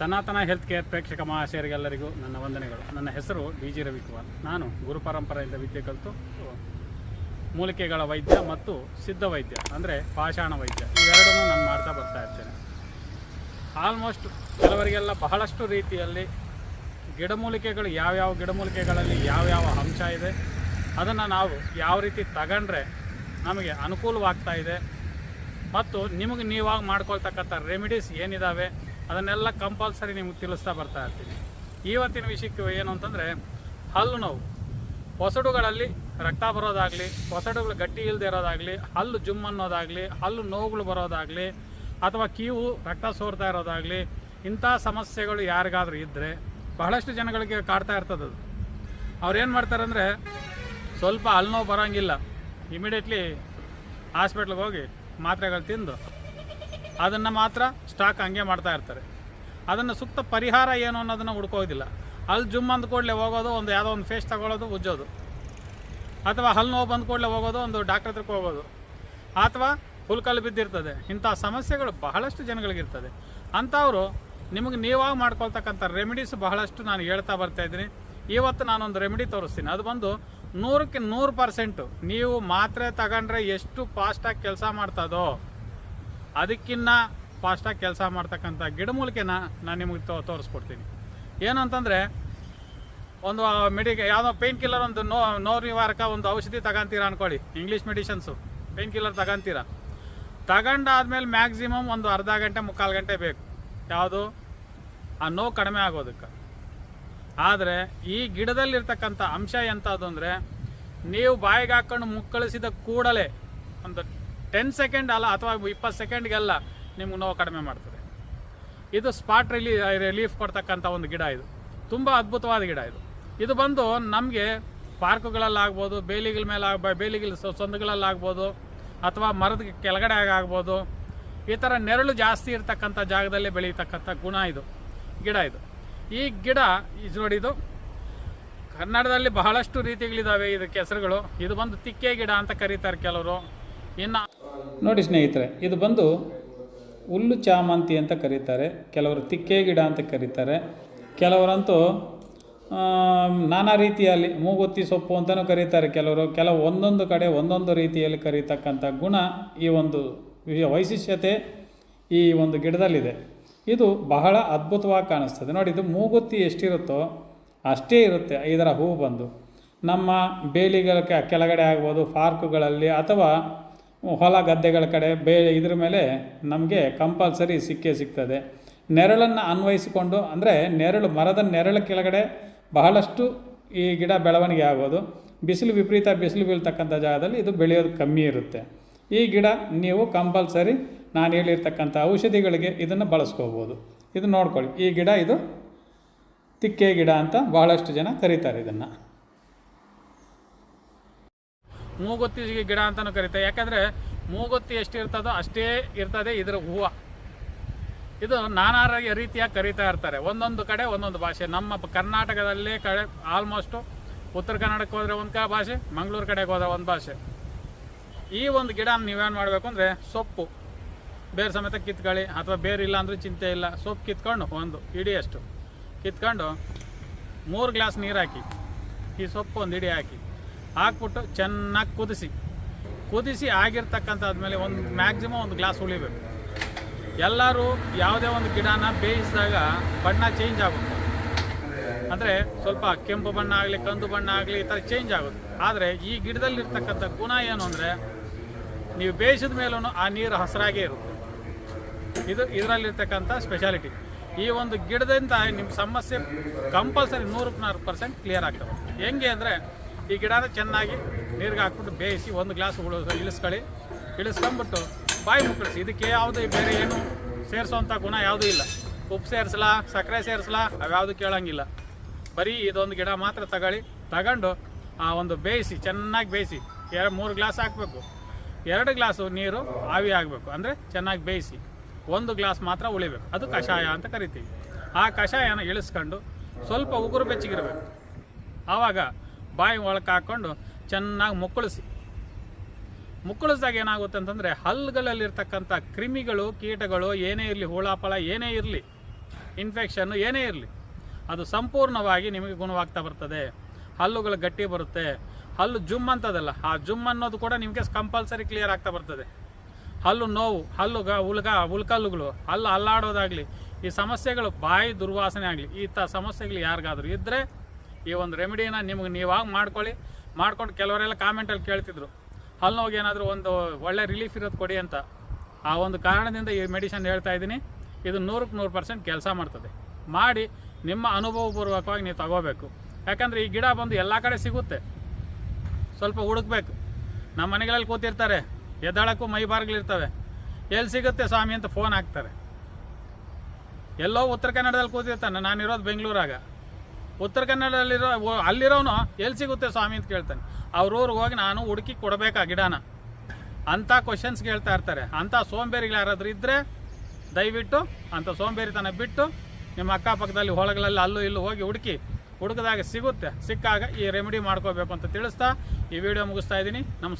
ಸನಾತನ health care ಪ್ರೇಕ್ಷಕ ಮಹಾಶಯರಿಗೆಲ್ಲರಿಗೂ ನನ್ನ ವಂದನೆಗಳು. ನನ್ನ ಹೆಸರು ಡಿ ಜಿ ರವಿಕುಮಾರ್. ನಾನು ಗುರು ಪರಂಪರೆಯಿಂದ ವಿದ್ಯೆ ಕಲಿತು ಮೂಲಿಕೆಗಳ ವೈದ್ಯ ಮತ್ತು ಸಿದ್ಧ ವೈದ್ಯ, ಅಂದರೆ ಪಾಷಾಣ ವೈದ್ಯ. ಇವೆರಡನ್ನೂ ನಾನು ಮಾಡ್ತಾ ಬರ್ತಾ ಇರ್ತೇನೆ. ಆಲ್ಮೋಸ್ಟ್ ಕೆಲವರಿಗೆಲ್ಲ ಬಹಳಷ್ಟು ರೀತಿಯಲ್ಲಿ ಗಿಡಮೂಲಿಕೆಗಳು ಯಾವ್ಯಾವ ಗಿಡಮೂಲಿಕೆಗಳಲ್ಲಿ ಯಾವ್ಯಾವ ಅಂಶ ಇದೆ, ಅದನ್ನು ನಾವು ಯಾವ ರೀತಿ ತಗೊಂಡ್ರೆ ನಮಗೆ ಅನುಕೂಲವಾಗ್ತಾ ಇದೆ, ಮತ್ತು ನಿಮಗೆ ನೀವಾಗ ಮಾಡ್ಕೊಳ್ತಕ್ಕಂಥ ರೆಮಿಡೀಸ್ ಏನಿದ್ದಾವೆ ಅದನ್ನೆಲ್ಲ ಕಂಪಲ್ಸರಿ ನಿಮಗೆ ತಿಳಿಸ್ತಾ ಬರ್ತಾ ಇರ್ತೀನಿ. ಇವತ್ತಿನ ವಿಷಯಕ್ಕೆ ಏನು ಅಂತಂದರೆ, ಹಲ್ಲು ನೋವು. ಹೊಸಡುಗಳಲ್ಲಿ ರಕ್ತ ಬರೋದಾಗಲಿ, ಹೊಸಡುಗಳು ಗಟ್ಟಿ ಇಲ್ಲದೆ ಇರೋದಾಗಲಿ, ಹಲ್ಲು ಜುಮ್ ಅನ್ನೋದಾಗಲಿ, ಹಲ್ಲು ನೋವುಗಳು ಬರೋದಾಗಲಿ, ಅಥವಾ ಕೀವು, ರಕ್ತ ಸೋರ್ತಾ ಇರೋದಾಗಲಿ, ಇಂಥ ಸಮಸ್ಯೆಗಳು ಯಾರಿಗಾದ್ರೂ ಇದ್ದರೆ ಬಹಳಷ್ಟು ಜನಗಳಿಗೆ ಕಾಡ್ತಾ ಇರ್ತದೆ ಅದು. ಅವ್ರು ಏನು ಮಾಡ್ತಾರೆ ಅಂದರೆ, ಸ್ವಲ್ಪ ಹಲ್ಲು ನೋವು ಬರೋಂಗಿಲ್ಲ. ಇಮಿಡಿಯೇಟ್ಲಿ ಹಾಸ್ಪಿಟ್ಲಿಗೆ ಹೋಗಿ ಮಾತ್ರೆಗಳು ತಿಂದು ಅದನ್ನು ಮಾತ್ರ ಸ್ಟಾಕ್ ಹಂಗೆ ಮಾಡ್ತಾ ಇರ್ತಾರೆ. ಅದನ್ನು ಸೂಕ್ತ ಪರಿಹಾರ ಏನು ಅನ್ನೋದನ್ನು ಹುಡ್ಕೋದಿಲ್ಲ. ಅಲ್ಲಿ ಜುಮ್ ಅಂದ ಕೂಡಲೇ ಹೋಗೋದು, ಒಂದು ಯಾವುದೋ ಒಂದು ಫೇಸ್ ತಗೊಳ್ಳೋದು ಉಜ್ಜೋದು. ಅಥವಾ ಹಲ್ಲು ನೋವು ಬಂದ ಕೂಡಲೇ ಹೋಗೋದು, ಒಂದು ಡಾಕ್ಟ್ರ್ ಹತ್ರಕ್ಕೆ ಹೋಗೋದು. ಅಥವಾ ಹುಲ್ಕಲ್ಲು ಬಿದ್ದಿರ್ತದೆ. ಇಂಥ ಸಮಸ್ಯೆಗಳು ಬಹಳಷ್ಟು ಜನಗಳಿಗಿರ್ತದೆ ಅಂಥವರು ನಿಮಗೆ ನೀವಾಗಿ ಮಾಡ್ಕೊಳ್ತಕ್ಕಂಥ ರೆಮಿಡೀಸ್ ಬಹಳಷ್ಟು ನಾನು ಹೇಳ್ತಾ ಬರ್ತಾ ಇದ್ದೀನಿ. ಇವತ್ತು ನಾನೊಂದು ರೆಮಿಡಿ ತೋರಿಸ್ತೀನಿ. ಅದು ಬಂದು ನೂರಕ್ಕೆ ನೂರು ಪರ್ಸೆಂಟು ನೀವು ಮಾತ್ರೆ ತಗೊಂಡ್ರೆ ಎಷ್ಟು ಫಾಸ್ಟಾಗಿ ಕೆಲಸ ಮಾಡ್ತದೋ ಅದಕ್ಕಿನ್ನ ಫಾಸ್ಟಾಗಿ ಕೆಲಸ ಮಾಡ್ತಕ್ಕಂಥ ಗಿಡಮೂಲಿಕೆನ ನಾನು ನಿಮಗೆ ತೋ ತೋರಿಸ್ಕೊಡ್ತೀನಿ. ಏನಂತಂದರೆ, ಒಂದು ಮೆಡಿಕ ಯಾವುದೋ ಪೇನ್ ಕಿಲ್ಲರ್ ಒಂದು ನೋ ನೋ ನಿವಾರಕ ಒಂದು ಔಷಧಿ ತಗೊಂತೀರಾ ಅನ್ಕೊಳ್ಳಿ. ಇಂಗ್ಲೀಷ್ ಮೆಡಿಷನ್ಸು ಪೇನ್ ಕಿಲ್ಲರ್ ತಗೊಂತೀರಾ. ತಗೊಂಡಾದ್ಮೇಲೆ ಮ್ಯಾಕ್ಸಿಮಮ್ ಒಂದು ಅರ್ಧ ಗಂಟೆ, ಮುಕ್ಕಾಲು ಗಂಟೆ ಬೇಕು. ಯಾವುದು? ಆ ನೋವು ಕಡಿಮೆ ಆಗೋದಕ್ಕೆ. ಆದರೆ, ಈ ಗಿಡದಲ್ಲಿರ್ತಕ್ಕಂಥ ಅಂಶ ಎಂಥದ್ದು ಅಂದರೆ, ನೀವು ಬಾಯಿಗೆ ಹಾಕ್ಕೊಂಡು ಮುಕ್ಕಳಿಸಿದ ಕೂಡಲೇ ಒಂದು ಟೆನ್ ಸೆಕೆಂಡ್ ಅಲ್ಲ ಅಥವಾ ಇಪ್ಪತ್ತು ಸೆಕೆಂಡ್ಗೆಲ್ಲ ನಿಮ್ಗೆ ನೋವು ಕಡಿಮೆ ಮಾಡ್ತದೆ. ಇದು ಸ್ಪಾಟ್ ರಿಲೀ ರಿಲೀಫ್ ಕೊಡ್ತಕ್ಕಂಥ ಒಂದು ಗಿಡ ಇದು. ತುಂಬ ಅದ್ಭುತವಾದ ಗಿಡ ಇದು. ಇದು ಬಂದು ನಮಗೆ ಪಾರ್ಕ್ಗಳಲ್ಲಾಗ್ಬೋದು, ಬೇಲಿಗಳ ಮೇಲೆ ಆಗ ಬೇಲಿಗಳ ಸಂದುಗಳಲ್ಲಾಗ್ಬೋದು, ಅಥವಾ ಮರದ ಕೆಳಗಡೆ ಆಗ್ಬೋದು. ಈ ಥರ ನೆರಳು ಜಾಸ್ತಿ ಇರತಕ್ಕಂಥ ಜಾಗದಲ್ಲಿ ಬೆಳೀತಕ್ಕಂಥ ಗುಣ ಇದು, ಗಿಡ ಇದು. ಈ ಗಿಡ ಇದು ನೋಡಿ ಇದು. ಕನ್ನಡದಲ್ಲಿ ಬಹಳಷ್ಟು ರೀತಿಗಳಿದ್ದಾವೆ ಇದಕ್ಕೆ ಹೆಸರುಗಳು. ಇದು ಬಂದು ತಿಕ್ಕೆ ಗಿಡ ಅಂತ ಕರೀತಾರೆ ಕೆಲವರು. ಇನ್ನು ನೋಡಿ ಸ್ನೇಹಿತರೆ, ಇದು ಬಂದು ಹುಲ್ಲು ಚಾಮಂತಿ ಅಂತ ಕರೀತಾರೆ. ಕೆಲವರು ತಿಕ್ಕೆ ಗಿಡ ಅಂತ ಕರೀತಾರೆ. ಕೆಲವರಂತೂ ನಾನಾ ರೀತಿಯಲ್ಲಿ ಮೂಗುತ್ತಿ ಸೊಪ್ಪು ಅಂತಲೂ ಕರೀತಾರೆ. ಕೆಲವರು ಕೆಲವು ಒಂದೊಂದು ಕಡೆ ಒಂದೊಂದು ರೀತಿಯಲ್ಲಿ ಕರೀತಕ್ಕಂಥ ಗುಣ ಈ ಒಂದು ವೈಶಿಷ್ಟ್ಯತೆ ಈ ಒಂದು ಗಿಡದಲ್ಲಿದೆ. ಇದು ಬಹಳ ಅದ್ಭುತವಾಗಿ ಕಾಣಿಸ್ತದೆ. ನೋಡಿ, ಇದು ಮೂಗುತ್ತಿ ಎಷ್ಟಿರುತ್ತೋ ಅಷ್ಟೇ ಇರುತ್ತೆ ಇದರ ಹೂವು ಬಂದು. ನಮ್ಮ ಬೇಲಿಗಳ ಕೆಳಗಡೆ ಆಗ್ಬೋದು, ಪಾರ್ಕ್ಗಳಲ್ಲಿ ಅಥವಾ ಹೊಲ ಗದ್ದೆಗಳ ಕಡೆ ಬೇ ಇದ್ರ ಮೇಲೆ ನಮಗೆ ಕಂಪಲ್ಸರಿ ಸಿಕ್ಕೇ ಸಿಗ್ತದೆ. ನೆರಳನ್ನು ಅನ್ವಯಿಸಿಕೊಂಡು ಅಂದರೆ ನೆರಳು ಮರದ ನೆರಳ ಕೆಳಗಡೆ ಬಹಳಷ್ಟು ಈ ಗಿಡ ಬೆಳವಣಿಗೆ ಆಗೋದು. ಬಿಸಿಲು ವಿಪರೀತ ಬಿಸಿಲು ಬೀಳ್ತಕ್ಕಂಥ ಜಾಗದಲ್ಲಿ ಇದು ಬೆಳೆಯೋದು ಕಮ್ಮಿ ಇರುತ್ತೆ. ಈ ಗಿಡ ನೀವು ಕಂಪಲ್ಸರಿ ನಾನು ಹೇಳಿರ್ತಕ್ಕಂಥ ಔಷಧಿಗಳಿಗೆ ಇದನ್ನು ಬಳಸ್ಕೋಬೋದು. ಇದು ನೋಡ್ಕೊಳ್ಳಿ, ಈ ಗಿಡ ಇದು ತಿಕ್ಕೆ ಗಿಡ ಅಂತ ಬಹಳಷ್ಟು ಜನ ಕರೀತಾರೆ ಇದನ್ನು. ಮೂಗುತ್ತಿ ಗಿಡ ಅಂತಲೂ ಕರೀತಾರೆ ಯಾಕಂದರೆ ಮೂಗುತ್ತಿ ಎಷ್ಟಿರ್ತದೋ ಅಷ್ಟೇ ಇರ್ತದೆ ಇದರ ಹೂವು. ಇದು ನಾನಾ ರೀತಿಯಾಗಿ ಕರೀತಾ ಇರ್ತಾರೆ. ಒಂದೊಂದು ಕಡೆ ಒಂದೊಂದು ಭಾಷೆ. ನಮ್ಮ ಕರ್ನಾಟಕದಲ್ಲೇ ಕರ್ನಾಟಕದಲ್ಲಿ ಕಡೆ ಆಲ್ಮೋಸ್ಟು ಉತ್ತರ ಕನ್ನಡಕ್ಕೆ ಹೋದರೆ ಒಂದು ಕ ಭಾಷೆ, ಮಂಗಳೂರು ಕಡೆಗೆ ಹೋದ್ರೆ ಒಂದು ಭಾಷೆ. ಈ ಒಂದು ಗಿಡ ನೀವೇನು ಮಾಡಬೇಕು ಅಂದರೆ ಸೊಪ್ಪು. ಬೇರೆ ಸಮೇತ ಕಿತ್ಕೊಳ್ಳಿ ಅಥವಾ ಬೇರೆ ಇಲ್ಲ ಅಂದರೂ ಚಿಂತೆ ಇಲ್ಲ. ಸೊಪ್ಪು ಕಿತ್ಕೊಂಡು ಒಂದು ಇಡಿಯಷ್ಟು ಕಿತ್ಕೊಂಡು ಮೂರು ಗ್ಲಾಸ್ ನೀರು ಹಾಕಿ. ಈ ಸೊಪ್ಪು ಒಂದು ಇಡಿ ಹಾಕಿ. ಹಾಕ್ಬಿಟ್ಟು ಚೆನ್ನಾಗಿ ಕುದಿಸಿ. ಕುದಿಸಿ ಆಗಿರ್ತಕ್ಕಂಥದ್ಮೇಲೆ ಒಂದು ಮ್ಯಾಕ್ಸಿಮಮ್ ಒಂದು ಗ್ಲಾಸ್ ಉಳಿಬೇಕು ಎಲ್ಲರೂ ಯಾವುದೇ ಒಂದು ಗಿಡನ ಬೇಯಿಸಿದಾಗ ಬಣ್ಣ ಚೇಂಜ್ ಆಗುತ್ತೆ. ಅಂದರೆ ಸ್ವಲ್ಪ ಕೆಂಪು ಬಣ್ಣ ಆಗಲಿ, ಕಂದು ಬಣ್ಣ ಆಗಲಿ ಈ ಥರ ಚೇಂಜ್ ಆಗುತ್ತೆ. ಆದರೆ ಈ ಗಿಡದಲ್ಲಿರ್ತಕ್ಕಂಥ ಗುಣ ಏನು ಅಂದರೆ ನೀವು ಬೇಯಿಸಿದ ಮೇಲೂ ಆ ನೀರು ಹಸಿರಾಗೇ ಇರುತ್ತೆ. ಇದು ಇದರಲ್ಲಿರ್ತಕ್ಕಂಥ ಸ್ಪೆಷಾಲಿಟಿ ಈ ಒಂದು ಗಿಡದಿಂದ ನಿಮ್ಮ ಸಮಸ್ಯೆ ಕಂಪಲ್ಸರಿ ನೂರಕ್ಕೆ ನೂರು ಪರ್ಸೆಂಟ್ ಕ್ಲಿಯರ್ ಆಗ್ತವೆ ಹೆಂಗೆ ಅಂದರೆ ಈ ಗಿಡನ ಚೆನ್ನಾಗಿ ನೀರಿಗೆ ಹಾಕ್ಬಿಟ್ಟು ಬೇಯಿಸಿ ಒಂದು ಗ್ಲಾಸ್ ಇಳಿಸ್ಕೊಳ್ಳಿ. ಇಳಿಸ್ಕೊಂಬಿಟ್ಟು ಬಾಯಿ ಮುಕ್ಕಳಿಸಿ ಇದಕ್ಕೆ ಯಾವುದು ಬೇರೆ ಏನು ಸೇರಿಸೋವಂಥ ಗುಣ ಯಾವುದೂ ಇಲ್ಲ. ಉಪ್ಪು ಸೇರಿಸಲ, ಸಕ್ಕರೆ ಸೇರಿಸಲ ಅವ್ಯಾವುದು ಕೇಳೋಂಗಿಲ್ಲ. ಬರೀ ಇದೊಂದು ಗಿಡ ಮಾತ್ರ ತಗೊಳ್ಳಿ. ತಗೊಂಡು ಆ ಒಂದು ಬೇಯಿಸಿ, ಚೆನ್ನಾಗಿ ಬೇಯಿಸಿ. ಎರಡು, ಮೂರು ಗ್ಲಾಸ್ ಹಾಕಬೇಕು. ಎರಡು ಗ್ಲಾಸು ನೀರು ಆವಿ ಆಗಬೇಕು ಅಂದರೆ ಚೆನ್ನಾಗಿ ಬೇಯಿಸಿ. ಒಂದು ಗ್ಲಾಸ್ ಮಾತ್ರ ಉಳಿಬೇಕು. ಅದು ಕಷಾಯ ಅಂತ ಕರಿತೀವಿ. ಆ ಕಷಾಯನ ಇಳಿಸ್ಕೊಂಡು ಸ್ವಲ್ಪ ಉಗುರು ಬೆಚ್ಚಗಿರಬೇಕು. ಆವಾಗ ಬಾಯಿ ಒಳಕ್ಕೆ ಹಾಕ್ಕೊಂಡು ಚೆನ್ನಾಗಿ ಮುಕ್ಕಳಿಸಿ. ಮುಕ್ಕಳಿಸಿದಾಗ ಏನಾಗುತ್ತೆ ಅಂತಂದರೆ ಹಲ್ಲುಗಳಲ್ಲಿರ್ತಕ್ಕಂಥ ಕ್ರಿಮಿಗಳು, ಕೀಟಗಳು ಏನೇ ಇರಲಿ, ಹುಳಾಪಳ ಏನೇ ಇರಲಿ ಇನ್ಫೆಕ್ಷನ್ನು ಏನೇ ಇರಲಿ, ಅದು ಸಂಪೂರ್ಣವಾಗಿ ನಿಮಗೆ ಗುಣವಾಗ್ತಾ ಬರ್ತದೆ. ಹಲ್ಲುಗಳು ಗಟ್ಟಿ ಬರುತ್ತೆ. ಹಲ್ಲು ಜುಮ್ ಅಂತದಲ್ಲ, ಆ ಜುಮ್ ಅನ್ನೋದು ಕೂಡ ನಿಮಗೆ ಕಂಪಲ್ಸರಿ ಕ್ಲಿಯರ್ ಆಗ್ತಾ ಬರ್ತದೆ. ಹಲ್ಲು ನೋವು, ಹಲ್ಲು ಗ, ಉಲ್ಗ, ಉಲ್ಕಲ್ಲುಗಳು, ಹಲ್ಲು ಅಲ್ಲಾಡೋದಾಗಲಿ, ಈ ಸಮಸ್ಯೆಗಳು ಬಾಯಿ ದುರ್ವಾಸನೆ ಆಗಲಿ, ಈ ತ ಸಮಸ್ಯೆಗಳು ಯಾರಿಗಾದರೂ ಇದ್ದರೆ ಈ ಒಂದು ರೆಮಿಡಿನ ನಿಮ್ಗೆ ನೀವಾಗ ಮಾಡ್ಕೊಳ್ಳಿ. ಮಾಡ್ಕೊಂಡು ಕೆಲವರೆಲ್ಲ ಕಾಮೆಂಟಲ್ಲಿ ಕೇಳ್ತಿದ್ರು. ಹಲ್ಲು ನೋವು ಏನಾದರೂ ಒಂದು ಒಳ್ಳೆ ರಿಲೀಫ್ ಇರೋದು ಕೊಡಿ ಅಂತ. ಆ ಒಂದು ಕಾರಣದಿಂದ ಈ ಮೆಡಿಷನ್ ಹೇಳ್ತಾ ಇದ್ದೀನಿ. ಇದು ನೂರಕ್ಕೆ ನೂರು ಪರ್ಸೆಂಟ್ ಕೆಲಸ ಮಾಡ್ತದೆ. ಮಾಡಿ ನಿಮ್ಮ ಅನುಭವಪೂರ್ವಕವಾಗಿ ನೀವು ತಗೋಬೇಕು. ಯಾಕಂದರೆ ಈ ಗಿಡ ಬಂದು ಎಲ್ಲ ಕಡೆ ಸಿಗುತ್ತೆ. ಸ್ವಲ್ಪ ಹುಡುಕ್ಬೇಕು. ನಮ್ಮ ಮನೆಗಳಲ್ಲಿ ಕೂತಿರ್ತಾರೆ. ಎದ್ದಾಳಕ್ಕೂ ಮೈ ಬಾರ್ಗಳಿರ್ತವೆ ಎಲ್ಲಿ ಸಿಗುತ್ತೆ ಸ್ವಾಮಿ ಅಂತ ಫೋನ್ ಹಾಕ್ತಾರೆ. ಎಲ್ಲೋ ಉತ್ತರ ಕನ್ನಡದಲ್ಲಿ ಕೂತಿರ್ತಾನೆ. ನಾನಿರೋದು ಬೆಂಗಳೂರಾಗ. ಉತ್ತರ ಕನ್ನಡದಲ್ಲಿರೋ ಅಲ್ಲಿರೋನು ಎಲ್ಲಿ ಸಿಗುತ್ತೆ ಸ್ವಾಮಿ ಅಂತ ಕೇಳ್ತಾನೆ. ಅವ್ರವ್ರಿಗೆ ಹೋಗಿ ನಾನು ಹುಡುಕಿ ಕೊಡಬೇಕಾ ಗಿಡನ? ಅಂಥ ಕ್ವಶನ್ಸ್ ಕೇಳ್ತಾ ಇರ್ತಾರೆ. ಅಂಥ ಸೋಂಬೇರಿಗಳು ಯಾರಾದರೂ ಇದ್ದರೆ ದಯವಿಟ್ಟು ಅಂಥ ಸೋಂಬೇರಿತನ ಬಿಟ್ಟು ನಿಮ್ಮ ಅಕ್ಕಪಕ್ಕದಲ್ಲಿ ಹೊಳಗಳಲ್ಲಿ ಅಲ್ಲೂ ಇಲ್ಲೂ ಹೋಗಿ ಹುಡುಕಿ ಹುಡುಕಿದಾಗ ಸಿಗುತ್ತೆ. ಸಿಕ್ಕಾಗ ಈ ರೆಮಿಡಿ ಮಾಡ್ಕೋಬೇಕು ಅಂತ ತಿಳಿಸ್ತಾ ಈ ವಿಡಿಯೋ ಮುಗಿಸ್ತಾ ಇದ್ದೀನಿ. ನಮಸ್ಕಾರ.